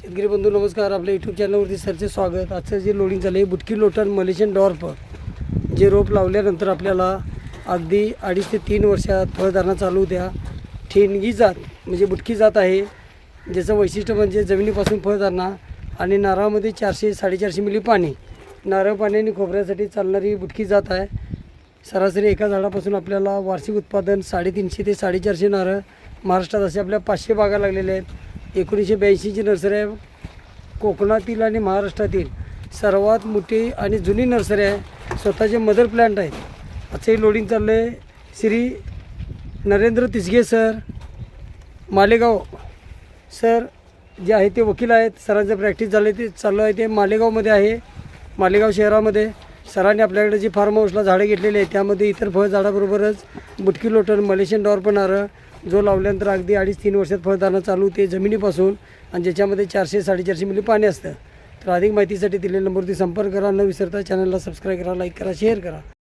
शेतकरी बंधू नमस्कार. आपल्या यूट्यूब चॅनलवरती सरचे स्वागत. आजचं जे लोडिंग झालं आहे बुटकी लोटन मलेशियन डॉर्फ जे रोप लावल्यानंतर आपल्याला अगदी अडीच ते तीन वर्षात फळधारणा चालू द्या ठेणगी जात म्हणजे बुटकी जात आहे ज्याचं वैशिष्ट्य म्हणजे जमिनीपासून फळधारणा आणि नारळामध्ये चारशे साडेचारशे मिली पाणी. नारळ पाण्याने खोबऱ्यासाठी चालणारी बुटकी जात आहे. सरासरी एका झाडापासून आपल्याला वार्षिक उत्पादन साडेतीनशे ते साडेचारशे नारळ. महाराष्ट्रात असे आपल्या पाचशे बागा लागलेल्या आहेत. एकोणीसशे ब्याऐंशीची नर्सरी आहे. कोकणातील आणि महाराष्ट्रातील सर्वात मोठी आणि जुनी नर्सरी आहे. स्वतःचे मदर प्लॅन्ट आहेत. आजचंही लोडिंग चाललं आहे श्री नरेंद्र तिसगे सर मालेगाव. सर जे आहे ते वकील आहेत. सरांचं प्रॅक्टिस झालं ते चालू आहे. ते मालेगावमध्ये आहे. मालेगाव शहरामध्ये. सरांनी आपल्याकडे जी फार्म हाऊसला झाडं घेतलेली आहेत त्यामध्ये इतर फळ झाडाबरोबरच बुटकी लोटन मलेशियन डॉर पण नारळ जो लावल्यानंतर अगदी अडीच तीन वर्षात फळदाणं चालू ते जमिनीपासून आणि ज्याच्यामध्ये चारशे साडेचारशे मिली पाणी असतं तर अधिक माहितीसाठी दिलेल्या नंबरवरती संपर्क करा न विसरता चॅनलला सबस्क्राईब करा लाईक करा शेअर करा.